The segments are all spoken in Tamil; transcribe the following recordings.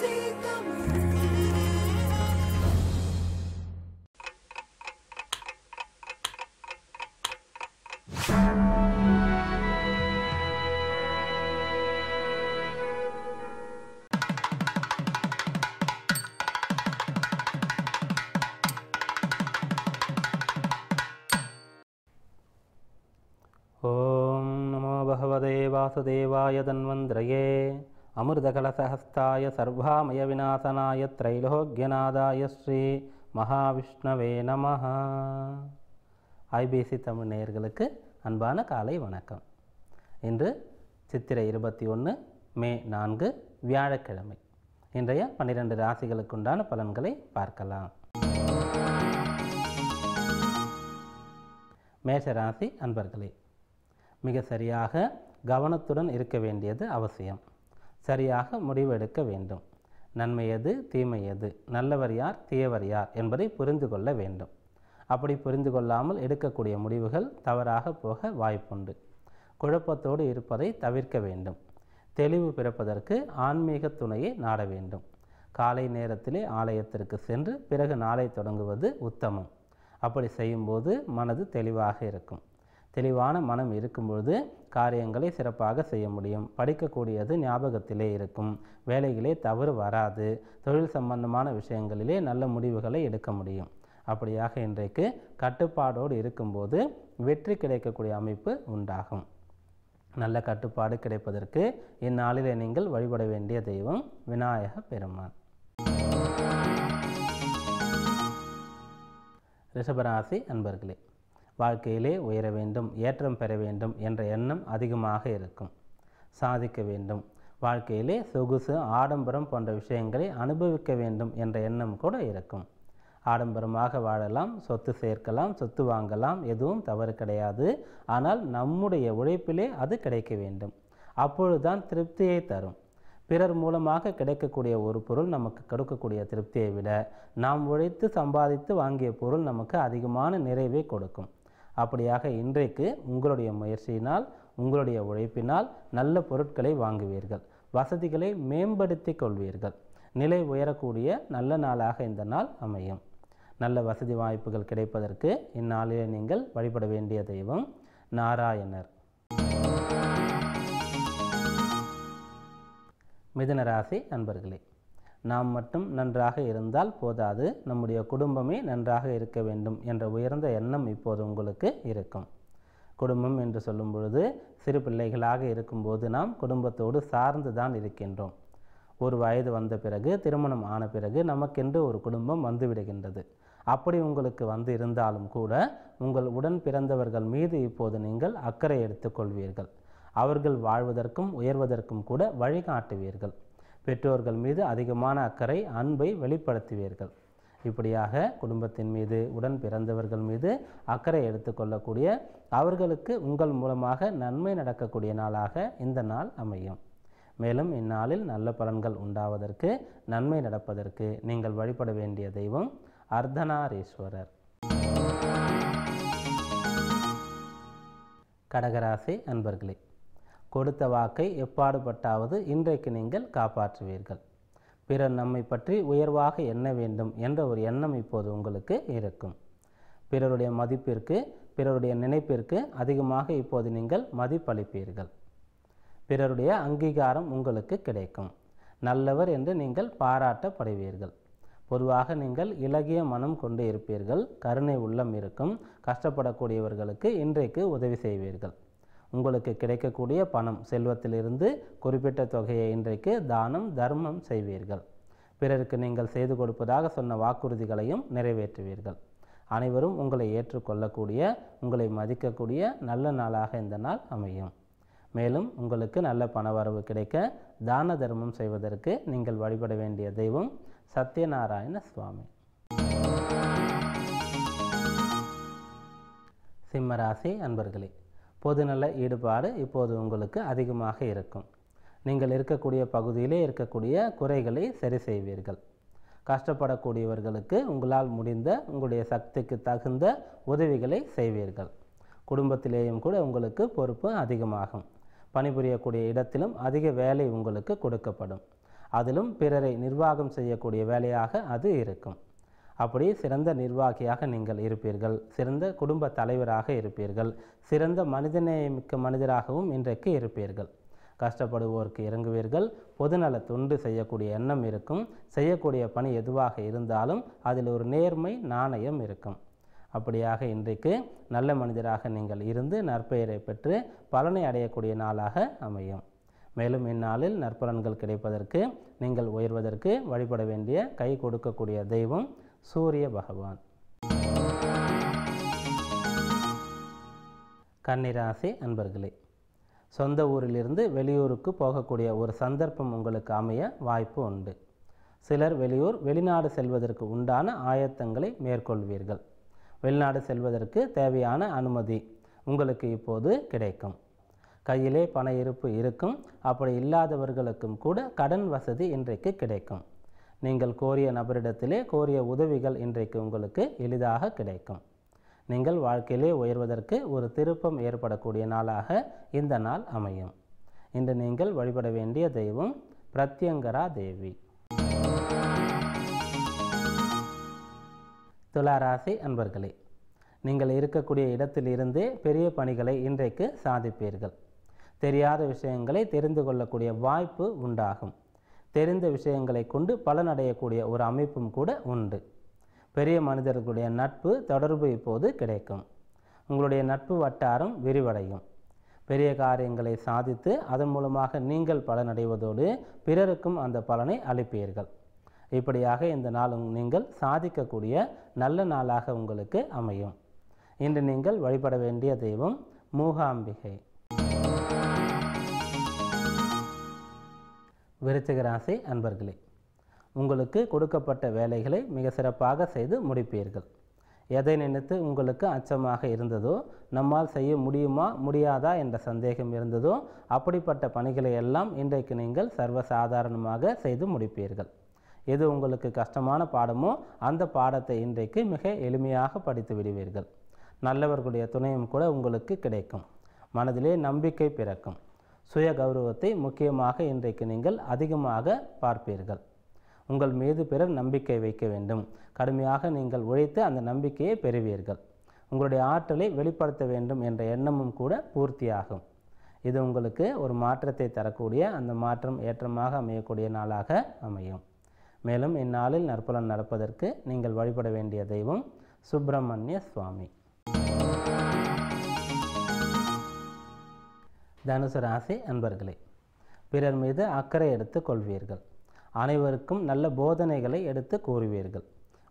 ॐ नमो भगवते वासुदेवाय तन्वन्द्रये அமிர்தகலசஹஸ்தாய சர்வாமய விநாசனாய திரைலோக்கியநாதாய ஸ்ரீ மகாவிஷ்ணவே நமஹா. ஐபிசி தமிழ் நேயர்களுக்கு அன்பான காலை வணக்கம். இன்று சித்திரை இருபத்தி ஒன்று மே நான்கு வியாழக்கிழமை. இன்றைய பன்னிரண்டு ராசிகளுக்குண்டான பலன்களை பார்க்கலாம். மேஷராசி அன்பர்களே மிக சரியாக கவனத்துடன் இருக்க வேண்டியது அவசியம். சரியாக முடிவெடுக்க வேண்டும். நன்மை எது? தீமை எது? நல்லவர் யார்? தீயவர் யார்? என்பதை புரிந்து கொள்ள வேண்டும். அப்படி புரிந்து கொள்ளாமல் எடுக்கக்கூடிய முடிவுகள் தவறாக போக வாய்ப்புண்டு. குழப்பத்தோடு இருப்பதை தவிர்க்க வேண்டும். தெளிவு பிறப்பதற்கு ஆன்மீக துணையை நாட வேண்டும். காலை நேரத்திலே ஆலயத்திற்கு சென்று பிறகு நாளை தொடங்குவது உத்தமம். அப்படி செய்யும்போது மனது தெளிவாக இருக்கும். தெளிவான மனம் இருக்கும்பொழுது காரியங்களை சிறப்பாக செய்ய முடியும். படிக்கக்கூடியது ஞாபகத்திலே இருக்கும். வேலைகளே தவறு வராது. தொழில் சம்பந்தமான விஷயங்களிலே நல்ல முடிவுகளை எடுக்க முடியும். அப்படியாக இன்றைக்கு கட்டுப்பாடோடு இருக்கும்போது வெற்றி கிடைக்கக்கூடிய அமைப்பு உண்டாகும். நல்ல கட்டுப்பாடு கிடைப்பதற்கு இந்நாளிலே நீங்கள் வழிபட வேண்டிய தெய்வம் விநாயக பெருமான். ரிஷபராசி அன்பர்களே வாழ்க்கையிலே உயர வேண்டும் ஏற்றம் பெற வேண்டும் என்ற எண்ணம் அதிகமாக இருக்கும். சாதிக்க வேண்டும். வாழ்க்கையிலே சொகுசு ஆடம்பரம் போன்ற விஷயங்களை அனுபவிக்க வேண்டும் என்ற எண்ணம் கூட இருக்கும். ஆடம்பரமாக வாழலாம் சொத்து சேர்க்கலாம் சொத்து வாங்கலாம் எதுவும் தவறு கிடையாது. ஆனால் நம்முடைய உழைப்பிலே அது கிடைக்க வேண்டும். அப்பொழுதுதான் திருப்தியை தரும். பிறர் மூலமாக கிடைக்கக்கூடிய ஒரு பொருள் நமக்கு கொடுக்கக்கூடிய திருப்தியை விட நாம் உழைத்து சம்பாதித்து வாங்கிய பொருள் நமக்கு அதிகமான நிறைவை கொடுக்கும். அப்படியாக இன்றைக்கு உங்களுடைய முயற்சியினால் உங்களுடைய உழைப்பினால் நல்ல பொருட்களை வாங்குவீர்கள். வசதிகளை மேம்படுத்தி கொள்வீர்கள். நிலை உயரக்கூடிய நல்ல நாளாக இந்த நாள் அமையும். நல்ல வசதி வாய்ப்புகள் கிடைப்பதற்கு இந்நாளிலே நீங்கள் வழிபட வேண்டிய தெய்வம் நாராயணர். மிதுன ராசி அன்பர்களே நாம் மட்டும் நன்றாக இருந்தால் போதாது. நம்முடைய குடும்பமே நன்றாக இருக்க வேண்டும் என்ற உயர்ந்த எண்ணம் இப்போது உங்களுக்கு இருக்கும். குடும்பம் என்று சொல்லும் பொழுது சிறு பிள்ளைகளாக இருக்கும்போது நாம் குடும்பத்தோடு சார்ந்து தான் இருக்கின்றோம். ஒரு வயது வந்த பிறகு திருமணம் ஆன பிறகு நமக்கென்று ஒரு குடும்பம் வந்துவிடுகின்றது. அப்படி உங்களுக்கு வந்து இருந்தாலும் கூட உங்கள் உடன் பிறந்தவர்கள் மீது இப்போது நீங்கள் அக்கறை எடுத்துக்கொள்வீர்கள். அவர்கள் வாழ்வதற்கும் உயர்வதற்கும் கூட வழிகாட்டுவீர்கள் பெற்றோர்கள் மீது அதிகமான அக்கறை அன்பை வெளிப்படுத்துவீர்கள். இப்படியாக குடும்பத்தின் மீது உடன் பிறந்தவர்கள் மீது அக்கறை எடுத்துக்கொள்ளக்கூடிய அவர்களுக்கு உங்கள் மூலமாக நன்மை நடக்கக்கூடிய நாளாக இந்த நாள் அமையும். மேலும் இந்நாளில் நல்ல பலன்கள் உண்டாவதற்கு நன்மை நடப்பதற்கு நீங்கள் வழிபட வேண்டிய தெய்வம் அர்த்தனாரீஸ்வரர் கடகராசி அன்பர்களே கொடுத்த வாக்கை எப்பாடுபட்டாவது இன்றைக்கு நீங்கள் காப்பாற்றுவீர்கள். பிறர் நம்மை பற்றி உயர்வாக எண்ண வேண்டும் என்ற ஒரு எண்ணம் இப்போது உங்களுக்கு இருக்கும். பிறருடைய மதிப்பிற்கு பிறருடைய நினைப்பிற்கு அதிகமாக இப்போது நீங்கள் மதிப்பளிப்பீர்கள். பிறருடைய அங்கீகாரம் உங்களுக்கு கிடைக்கும். நல்லவர் என்று நீங்கள் பாராட்டப்படுவீர்கள். பொதுவாக நீங்கள் இலகிய மனம் கொண்டு இருப்பீர்கள். கருணை உள்ளம் இருக்கும். கஷ்டப்படக்கூடியவர்களுக்கு இன்றைக்கு உதவி செய்வீர்கள். உங்களுக்கு கிடைக்கக்கூடிய பணம் செல்வத்திலிருந்து குறிப்பிட்ட தொகையை இன்றைக்கு தானம் தர்மம் செய்வீர்கள். பிறருக்கு நீங்கள் செய்து கொடுப்பதாக சொன்ன வாக்குறுதிகளையும் நிறைவேற்றுவீர்கள். அனைவரும் உங்களை ஏற்றுக்கொள்ளக்கூடிய உங்களை மதிக்கக்கூடிய நல்ல நாளாக இந்த நாள் அமையும். மேலும் உங்களுக்கு நல்ல பணவரவு கிடைக்க தான தர்மம் செய்வதற்கு நீங்கள் வழிபட வேண்டிய தெய்வம் சத்யநாராயண சுவாமி. சிம்மராசி அன்பர்களே பொதுநல ஈடுபாடு இப்போது உங்களுக்கு அதிகமாக இருக்கும். நீங்கள் இருக்கக்கூடிய பகுதியிலே இருக்கக்கூடிய குறைகளை சரி செய்வீர்கள். கஷ்டப்படக்கூடியவர்களுக்கு உங்களால் முடிந்த உங்களுடைய சக்திக்கு தகுந்த உதவிகளை செய்வீர்கள். குடும்பத்திலேயும் கூட உங்களுக்கு பொறுப்பு அதிகமாகும். பணிபுரியக்கூடிய இடத்திலும் அதிக வேலை உங்களுக்கு கொடுக்கப்படும். அதிலும் பிறரை நிர்வாகம் செய்யக்கூடிய வேலையாக அது இருக்கும். அப்படி சிறந்த நிர்வாகியாக நீங்கள் இருப்பீர்கள். சிறந்த குடும்ப தலைவராக இருப்பீர்கள். சிறந்த மனிதநேயமிக்க மனிதராகவும் இன்றைக்கு இருப்பீர்கள். கஷ்டப்படுவோருக்கு இறங்குவீர்கள். பொதுநல தொண்டு செய்யக்கூடிய எண்ணம் இருக்கும். செய்யக்கூடிய பணி எதுவாக இருந்தாலும் அதில் ஒரு நேர்மை நாணயம் இருக்கும். அப்படியாக இன்றைக்கு நல்ல மனிதராக நீங்கள் இருந்து நற்பெயரை பெற்று பலனை அடையக்கூடிய நாளாக அமையும். மேலும் இந்நாளில் நற்பலன்கள் கிடைப்பதற்கு நீங்கள் உயர்வதற்கு வழிபட வேண்டிய கை கொடுக்கக்கூடிய தெய்வம் சூரிய பகவான். கன்னிராசி அன்பர்களே சொந்த ஊரிலிருந்து வெளியூருக்கு போகக்கூடிய ஒரு சந்தர்ப்பம் உங்களுக்கு அமைய வாய்ப்பு உண்டு. சிலர் வெளியூர் வெளிநாடு செல்வதற்கு உண்டான ஆயத்தங்களை மேற்கொள்வீர்கள். வெளிநாடு செல்வதற்கு தேவையான அனுமதி உங்களுக்கு இப்போது கிடைக்கும். கையிலே பண இருப்பு இருக்கும் அப்படி இல்லாதவர்களுக்கும் கூட கடன் வசதி இன்றைக்கு கிடைக்கும். நீங்கள் கோரிய நபரிடத்திலே கோரிய உதவிகள் இன்றைக்கு உங்களுக்கு எளிதாக கிடைக்கும். நீங்கள் வாழ்க்கையிலே உயர்வதற்கு ஒரு திருப்பம் ஏற்படக்கூடிய நாளாக இந்த நாள் அமையும். இன்று நீங்கள் வழிபட வேண்டிய தெய்வம் பிரத்யங்கரா தேவி. துளாராசி அன்பர்களே நீங்கள் இருக்கக்கூடிய இடத்திலிருந்தே பெரிய பணிகளை இன்றைக்கு சாதிப்பீர்கள். தெரியாத விஷயங்களை தெரிந்து கொள்ளக்கூடிய வாய்ப்பு உண்டாகும். தெரிந்த விஷயங்களை கொண்டு பலனடையக்கூடிய ஒரு அமைப்பும் கூட உண்டு. பெரிய மனிதர்களுடைய நட்பு தொடர்பு இப்போது கிடைக்கும். உங்களுடைய நட்பு வட்டாரம் விரிவடையும். பெரிய காரியங்களை சாதித்து அதன் மூலமாக நீங்கள் பலனடைவதோடு பிறருக்கும் அந்த பலனை அளிப்பீர்கள். இப்படியாக இந்த நாள் நீங்கள் சாதிக்கக்கூடிய நல்ல நாளாக உங்களுக்கு அமையும். இன்று நீங்கள் வழிபட வேண்டிய தெய்வம் மூகாம்பிகை. விருச்சிக ராசி அன்பர்களே உங்களுக்கு கொடுக்கப்பட்ட வேலைகளை மிக சிறப்பாக செய்து முடிப்பீர்கள். எதை நினைத்து உங்களுக்கு அச்சமாக இருந்ததோ நம்மால் செய்ய முடியுமா முடியாதா என்ற சந்தேகம் இருந்ததோ அப்படிப்பட்ட பணிகளை எல்லாம் இன்றைக்கு நீங்கள் சர்வசாதாரணமாக செய்து முடிப்பீர்கள். எது உங்களுக்கு கஷ்டமான பாடமோ அந்த பாடத்தை இன்றைக்கு மிக எளிமையாக படித்து விடுவீர்கள். நல்லவர்களுடைய துணையும் கூட உங்களுக்கு கிடைக்கும். மனதிலே நம்பிக்கை பிறக்கும். சுய கௌரவத்தை முக்கியமாக இன்றைக்கு நீங்கள் அதிகமாக பார்ப்பீர்கள். உங்கள் மீது பிறர் நம்பிக்கை வைக்க வேண்டும். கடுமையாக நீங்கள் உழைத்து அந்த நம்பிக்கையை பெறுவீர்கள். உங்களுடைய ஆற்றலை வெளிப்படுத்த வேண்டும் என்ற எண்ணமும் கூட பூர்த்தியாகும். இது உங்களுக்கு ஒரு மாற்றத்தை தரக்கூடிய அந்த மாற்றம் ஏற்றமாக அமையக்கூடிய நாளாக அமையும். மேலும் இந்நாளில் நற்பலன் நடப்பதற்கு நீங்கள் வழிபட வேண்டிய தெய்வம் சுப்பிரமணிய சுவாமி. தனுசு ராசி அன்பர்களே பிறர் மீது அக்கறை எடுத்து கொள்வீர்கள். அனைவருக்கும் நல்ல போதனைகளை எடுத்து கூறுவீர்கள்.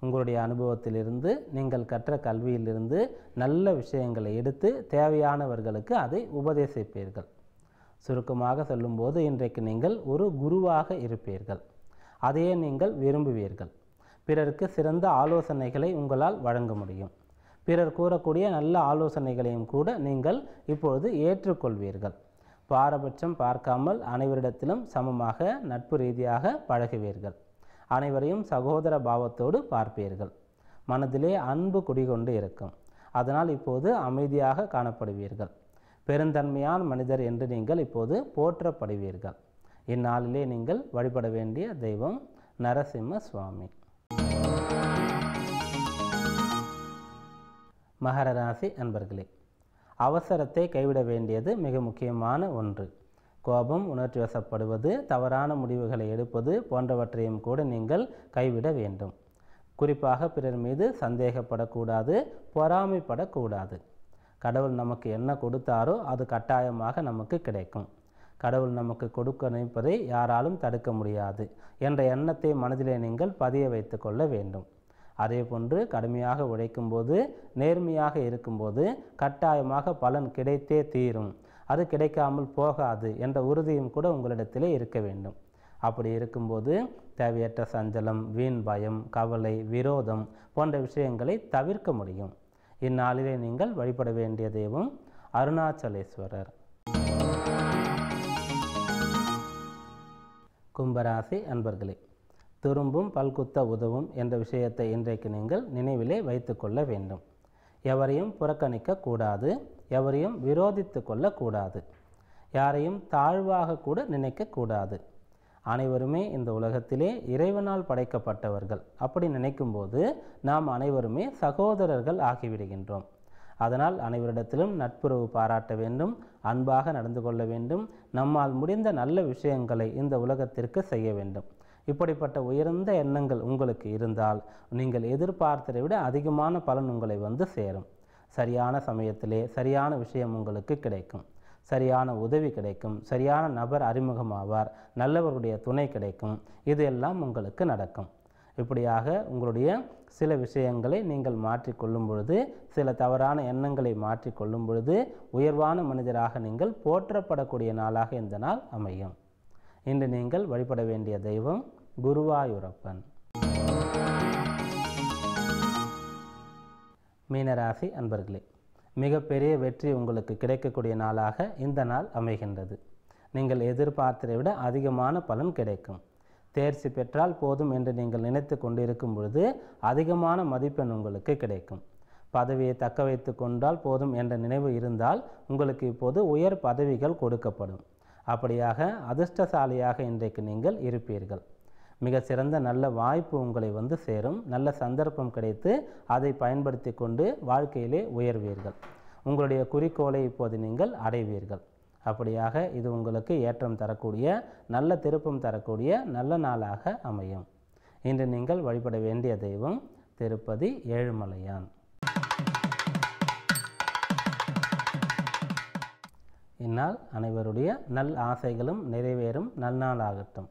உங்களுடைய அனுபவத்திலிருந்து நீங்கள் கற்ற கல்வியிலிருந்து நல்ல விஷயங்களை எடுத்து தேவையானவர்களுக்கு அதை உபதேசிப்பீர்கள். சுருக்கமாக சொல்லும்போது இன்றைக்கு நீங்கள் ஒரு குருவாக இருப்பீர்கள். அதையே நீங்கள் விரும்புவீர்கள். பிறருக்கு சிறந்த ஆலோசனைகளை உங்களால் வழங்க முடியும். பிறர் கூறக்கூடிய நல்ல ஆலோசனைகளையும் கூட நீங்கள் இப்பொழுது ஏற்றுக்கொள்வீர்கள். பாரபட்சம் பார்க்காமல் அனைவரிடத்திலும் சமமாக நட்பு ரீதியாக பழகுவீர்கள். அனைவரையும் சகோதர பாவத்தோடு பார்ப்பீர்கள். மனதிலே அன்பு குடிகொண்டு இருக்கும். அதனால் இப்போது அமைதியாக காணப்படுவீர்கள். பெருந்தன்மையான மனிதர் என்று நீங்கள் இப்போது போற்றப்படுவீர்கள். இந்நாளிலே நீங்கள் வழிபட வேண்டிய தெய்வம் நரசிம்ம சுவாமி. மகர ராசி அன்பர்களே அவசரத்தை கைவிட வேண்டியது மிக முக்கியமான ஒன்று. கோபம் உணர்ச்சி வசப்படுவது தவறான முடிவுகளை எடுப்பது போன்றவற்றையும் கூட நீங்கள் கைவிட வேண்டும். குறிப்பாக பிறர் மீது சந்தேகப்படக்கூடாது பொறாமைப்படக்கூடாது. கடவுள் நமக்கு என்ன கொடுத்தாரோ அது கட்டாயமாக நமக்கு கிடைக்கும். கடவுள் நமக்கு கொடுக்க நினைப்பதை யாராலும் தடுக்க முடியாது என்ற எண்ணத்தை மனதிலே நீங்கள் பதிய வைத்து கொள்ள வேண்டும். அதே போன்று கடுமையாக உழைக்கும்போது நேர்மையாக இருக்கும்போது கட்டாயமாக பலன் கிடைத்தே தீரும். அது கிடைக்காமல் போகாது என்ற உறுதியும் கூட உங்களிடத்திலே இருக்க வேண்டும். அப்படி இருக்கும்போது தேவையற்ற சஞ்சலம் வீண் பயம் கவலை விரோதம் போன்ற விஷயங்களை தவிர்க்க முடியும். இந்நாளிலே நீங்கள் வழிபட வேண்டிய தெய்வம் அருணாச்சலேஸ்வரர். கும்பராசி அன்பர்களே துரும்பும் பல்குத்த உதவும் என்ற விஷயத்தை இன்றைக்கு நீங்கள் நினைவிலே வைத்துக்கொள்ள வேண்டும். எவரையும் புறக்கணிக்க கூடாது எவரையும் விரோதித்து கொள்ளக்கூடாது யாரையும் தாழ்வாக கூட நினைக்கக்கூடாது அனைவருமே இந்த உலகத்திலே இறைவனால் படைக்கப்பட்டவர்கள். அப்படி நினைக்கும்போது நாம் அனைவருமே சகோதரர்கள் ஆகிவிடுகின்றோம். அதனால் அனைவரிடத்திலும் நட்புறவு பாராட்ட வேண்டும் அன்பாக நடந்து கொள்ள வேண்டும் நம்மால் முடிந்த நல்ல விஷயங்களை இந்த உலகத்திற்கு செய்ய வேண்டும். இப்படிப்பட்ட உயர்ந்த எண்ணங்கள் உங்களுக்கு இருந்தால் நீங்கள் எதிர்பார்த்ததை விட அதிகமான பலன் உங்களை வந்து சேரும். சரியான சமயத்திலே சரியான விஷயம் உங்களுக்கு கிடைக்கும். சரியான உதவி கிடைக்கும். சரியான நபர் அறிமுகமாவார். நல்லவருடைய துணை கிடைக்கும். இது எல்லாம் உங்களுக்கு நடக்கும். இப்படியாக உங்களுடைய சில விஷயங்களை நீங்கள் மாற்றிக்கொள்ளும் பொழுது சில தவறான எண்ணங்களை மாற்றிக்கொள்ளும் பொழுது உயர்வான மனிதராக நீங்கள் போற்றப்படக்கூடிய நாளாக இந்த நாள் அமையும். இன்று நீங்கள் வழிபட வேண்டிய தெய்வம் குருவாயூரப்பன். மீனராசி அன்பர்களே மிகப்பெரிய வெற்றி உங்களுக்கு கிடைக்கக்கூடிய நாளாக இந்த நாள் அமைகின்றது. நீங்கள் எதிர்பார்த்ததை விட அதிகமான பலன் கிடைக்கும். தேர்ச்சி பெற்றால் போதும் என்று நீங்கள் நினைத்து கொண்டிருக்கும் பொழுது அதிகமான மதிப்பெண் உங்களுக்கு கிடைக்கும். பதவியை தக்க வைத்து கொண்டால் போதும் என்ற நினைவு இருந்தால் உங்களுக்கு இப்போது உயர் பதவிகள் கொடுக்கப்படும். அப்படியாக அதிர்ஷ்டசாலியாக இன்றைக்கு நீங்கள் இருப்பீர்கள். மிக சிறந்த நல்ல வாய்ப்பு உங்களை வந்து சேரும். நல்ல சந்தர்ப்பம் கிடைத்து அதை பயன்படுத்தி கொண்டு வாழ்க்கையிலே உயர்வீர்கள். உங்களுடைய குறிக்கோளை இப்போது நீங்கள் அடைவீர்கள். அப்படியாக இது உங்களுக்கு ஏற்றம் தரக்கூடிய நல்ல திருப்பம் தரக்கூடிய நல்ல நாளாக அமையும். இன்று நீங்கள் வழிபட வேண்டிய தெய்வம் திருப்பதி ஏழுமலையான். இந்நாள் அனைவருடைய நல் ஆசைகளும் நிறைவேறும். நல்நாளாகட்டும்